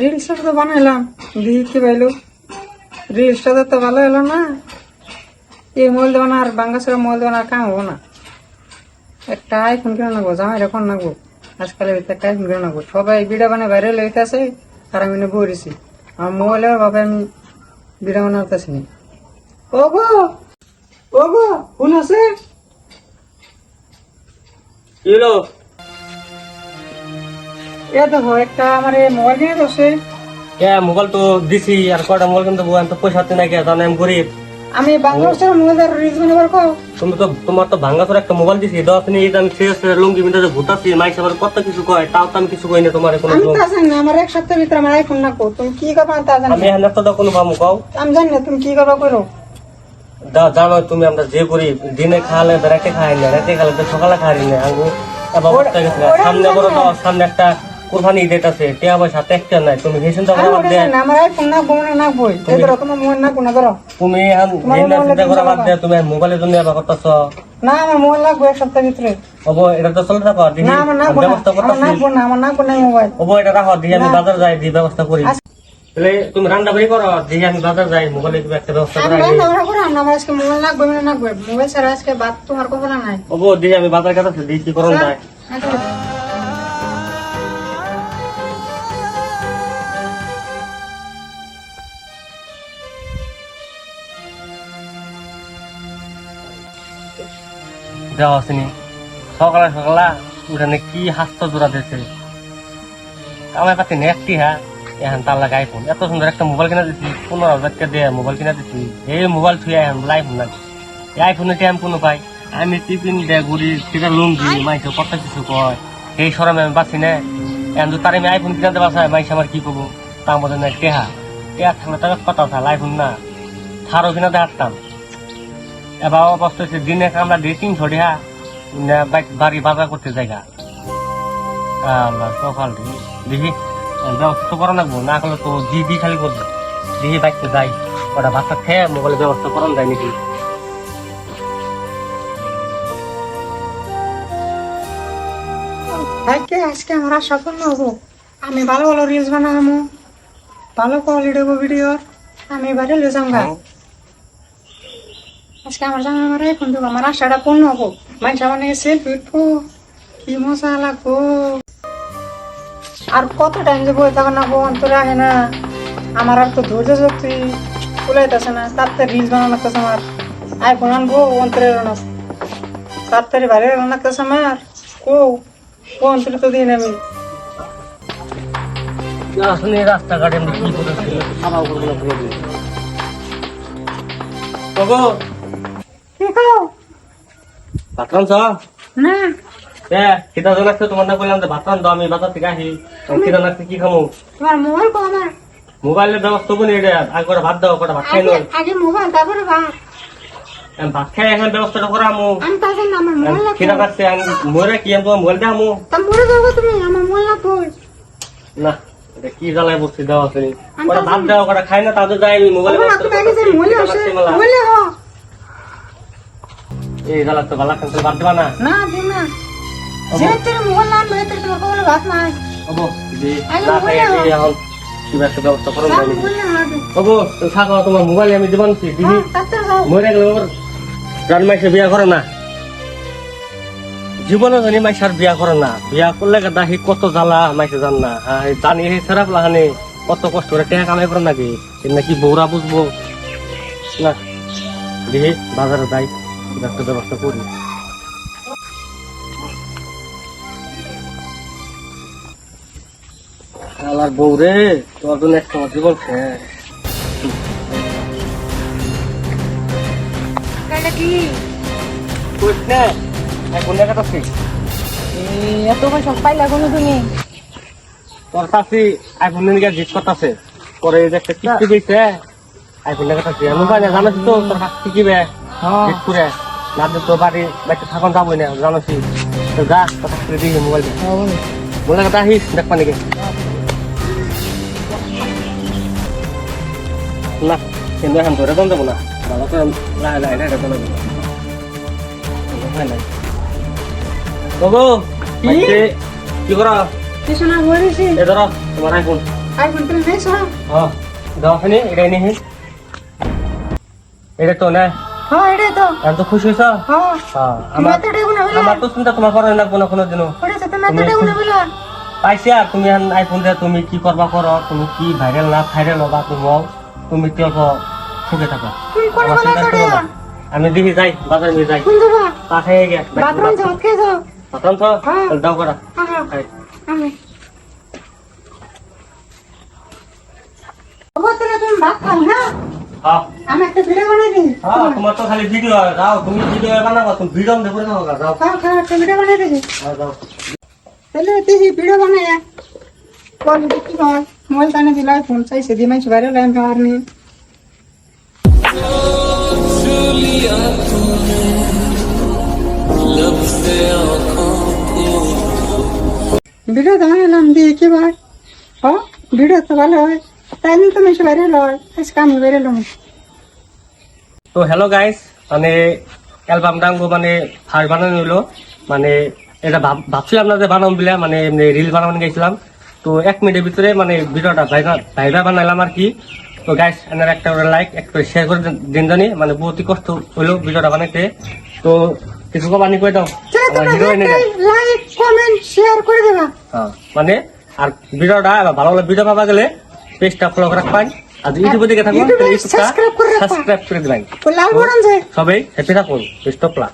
রিলসটা তো বানাইলাম দিদি কি পাইলো। রিলসটা তো ভালো এলো না। এই মোবাইল দেওয়া বাঙ্গাসের মোবাইল দেওয়া আর কাম হব না। একটা আইফোন কিনে নেব, জামাই এখন নেব আজকালের ভিতরে একটা আইফোন কিনে নেব। সবাই ভিডিও বানায় ভাইরাল হইতেছে আর আমি নেব বলেছি আমার ভিডিও বানাতেছি ও গো ও গো ফোন আছে? কিলো এ দেখো একটা আমার মোবাইল কিনে দোষে কে মোবাইল তো দিছি আর কয়টা মোবাইল কিন্তু আমি তো পয়সা হাতে নাই কে জানো আমি গরিব। আমি বাংলাদেশের মোবাইল রিলস বানাবার কো তুমি তো তোমার তো ভাঙ্গা তোর একটা মোবাইল দিছি দশ দিন আমি শেষ লুঙ্গি মিটাতে ভুতাছি মাইস আবার কত কিছু কয় তাও তো আমি কিছু কই না তোমার কোনো আমি তা জানি না আমার এক সপ্তাহের ভিতরে আমার আইফোন রাখব তুমি কি করবা তা জানি আমি না। এখন তো কোনো পাবো কও। আমি জানি না তুমি কি করবা করো দা- জানো তুমি আমরা যে করি দিনে খাওয়ালে রাতে খাই না রাতে খালে তো সকালে খাই না আঙ্গু। না। সামনে বড় তো সামনে একটা কোরবানি ঈদ আছে টিয়া পয়সা একটা নাই। তুমি হেসেন তো আমি আমার ওটা দেয় জানি না আমার আইফোন রাখব মানে রাখব এই ধরো তোমার রাখব না ধরো। তুমি এই না চিন্তা করা বাদ দিয়ে তুমি মোবাইলের জন্য এবার করতেছ। না আমার মোবাইল রাখব এক সপ্তাহের ভিতরে। ওবো এটা তো চলে থাকো দেখি না আমার না আমার রাখব না আমার না মোবাইল। ওবো এটা রাখো দিয়ে আমি না। বাজার যাই দিয়ে ব্যবস্থা করি। আচ্ছা। তাহলে তুমি রান্না বাড়ি করো দিয়ে আমি বাজার যাই মোবাইলে তুমি একটা ব্যবস্থা করে রান্না বান্না করো না আমার আজকে মোবাইল মোবাইল ছাড়া আজকে বাদ তোমার কথা নাই। আমি বাজার কি করুন। আসেনি সকালে সকালে উঠানে কি হাস্ত জোড়া দিয়েছে। আমার কাছে নেকটি হ্যাঁ। এখন তার লাগে আইফোন এত সুন্দর একটা মোবাইল কিনা দিচ্ছি পনেরো হাজার টাকা দিয়ে মোবাইল কিনা দিচ্ছি এই মোবাইল থুয়ে এখন লাইফ লাগে এই আইফোনে টাইম কোনো পাই? আমি টিফিন দে ঘুরি সেটা লুঙ্গি মাইসে কত কিছু কয়। এই সরমে আমি বাঁচি না। এখন তো তার আমি আইফোন কিনাতে বাসায় মাইসে আমার কি করব? তার মধ্যে না টেহা। টেহা থাকলে তার কথা থাকলে আইফোন না। থারও কিনাতে হাঁটতাম এবার অবস্থা হচ্ছে দিনে আমরা দিই তিনশো না, বাড়ি বাজার করতে জায়গা। আল্লাহ, সকাল দেখি। ব্যবস্থা করা লাগবো না করলে তো জি দি খালি করব। দেখি বাইকতে যাই ওটা বাচ্চা খেয়ে মোবাইলের ব্যবস্থা করানো যায় নাকি। আজকে আজকে আমরা সফল হব। আমি ভালো ভালো রিলস বানাবো ভালো কোয়ালিটি হব ভিডিও আমি বাইরে লিয়ে যাব গা। আজকে আমার জানা আমার দেবো আমার আশাটা পূর্ণ হব। মানুষ আমার সেলফি উঠবো কি মজা লাগবো। আর কত টাইম যে বই না অন্তরে রাখে না। আমার আর তো ধৈর্য শক্তি কুলাইতেছে না। তাড়াতাড়ি রিলস বানানো লাগতেছে আমার। আইফোন আনব অন্তরে তার তাড়াতাড়ি বাইরে লাগতেছে আমার। কো ও অন্তরে তো দিন আমি। আসলে রাস্তাঘাটে আমি কি করেছি? কি খাও ভাত রান্ধছ না। জন আসছে তোমার না বললাম যে ভাত রান্ধ আমি বাজার থেকে আসি। খিদা লাগছে কি খামো তোমার মোবাইল কো আমার। মোবাইলের ব্যবস্থা এটা আগে করে ভাত দাও কটা ভাত খাই আগে আগে মোবাইল তারপরে ভাত। ভাত খাই এখন ব্যবস্থাটা করা আমু আমি তাদের না আমার মোবাইল লাগবে খিদা পাচ্ছে আমি মরে কি আমি তোমার মোবাইল দামু তা মরে যাব তুমি আমার মোবাইল লাগবে না এটা কি জ্বালায় বসছি দেওয়া আছে কটা ভাত দাও কটা খাই না তাদের যাই মোবাইল লাগবে আগে যে মোবাইল আছে মোবাইল হ। এই জ্বালা তো ভালো খাতে ভাত দেবা না। না দিন যে তোর মোবাইল না মেরে তোর তোমার ভাত নাই। হব যে আগে না খাই মোবাইলে এই এখন কিবা একটা ব্যবস্থা করুন সব যাই মোবাইল না আগে হব তো থাকো তোমার মোবাইলে আমি দেবান দিবি হ্যাঁ তাড়াতাড়ি যাও মরে গেলে ওর জান মাইসে বিয়া করে না। জীবনে জানি মাইসার বিয়া করে না। বিয়া করলে দাহি কত জ্বালা মাইসে জান না। হ্যাঁ জানি সেই সেরাপ লাহানে কত কষ্ট করে টেকা কামাই করে নাকি। নাকি বৌরা বুঝব। না দেখি বাজারে যাই একটা ব্যবস্থা করি। আলার বউ রে তোর জন্য একটা জীবন শেষ কি? কইস না এখন দেখা যাচ্ছে? এত পয়সা পাইলা কোনো তুমি? তোর চাষি আইফোন নিয়ে জিত করতেছে। পরে যে একটা কিস্তি দিয়েছে আইফোন দেখা যাচ্ছে আমি পাই না জানাস তো তোর কাছ শিখিবে জিত করে না তো তোর বাড়ি বাড়িতে থাকুন যাবই না তোর কাছ মোবাইল বলে। কথা আহিস দেখ পানি না কিন্তু এখন ধরে যাব না। ভালো করে লাই লাই লাই যাব কি? করো? কিছু না বলেছি এ ধরো তোমার আইফোন আইফোন তুমি নেছো হ্যাঁ দাও খানি এটাই নিহি এটা তো না। হ্যাঁ এটাই তো। আমি তো খুশি হয়েছ? হ্যাঁ। হ্যাঁ তুমি আমার এত টাকা না আমার তো চিন্তা তোমার করে না কোনো কোনো দিনও ওটা তো তুমি এত টাকা না বলা পাইছি আর তুমি এখন আইফোন দিয়ে তুমি কি করবা করো? তুমি কি ভাইরাল না ভাইরাল হবা তুমি তুমি কি অল্প থাকো? তুমি কোন করো। আমি দেখি যাই বাজারে নিয়ে যাই। কোন দেবা? পা খাইয়ে বাথরুম যাও কে যাও। বাথরুম তো? হ্যাঁ। দাও করা আমি। তুমি তুমি ভাত খাও না? আমি একটা ভিডিও বানাই দিই তোমার। তো খালি ভিডিও যাও তুমি ভিডিও বানাবো তুমি ভিডিও দেখে যাও। খাও খাও একটা ভিডিও বানাই দিই হ্যাঁ, যাও। তাহলে তুই ভিডিও বানাই বাইরে লাইন কার নি ভিডিও তো বানালাম দিয়ে কি ভাই হ ভিডিও তো ভালো হয় তাই জন্য তো মেশে বাইরে লয় আজকে আমি বাইরে লম তো হ্যালো গাইস মানে অ্যালবাম ডাঙ্গো মানে ফার্স্ট বানানো হলো। মানে এটা ভাব- ভাবছিলাম না যে বানাম বিলা মানে এমনি রিল বানানো গেছিলাম। তো এক মিনিটের ভিতরে মানে ভিডিওটা ভাইরা বানাইলাম আর কি। তো গাইস এনার একটা লাইক একটা শেয়ার করে দিন জানি মানে বহুতই কষ্ট হলো ভিডিওটা বানাইতে। তো কিছু বানি করে দাও লাইক কমেন্ট শেয়ার করে দেবা। মানে আর ভিডিওটা ভালো ভালো ভিডিও পাওয়া গেলে পেজটা ফলো করে রাখবেন। আর ইউটিউবে দিকে থাকুন করে সাবস্ক্রাইব করে দিবেন। সবাই হ্যাপি থাকুন বেস্ট অফ লাক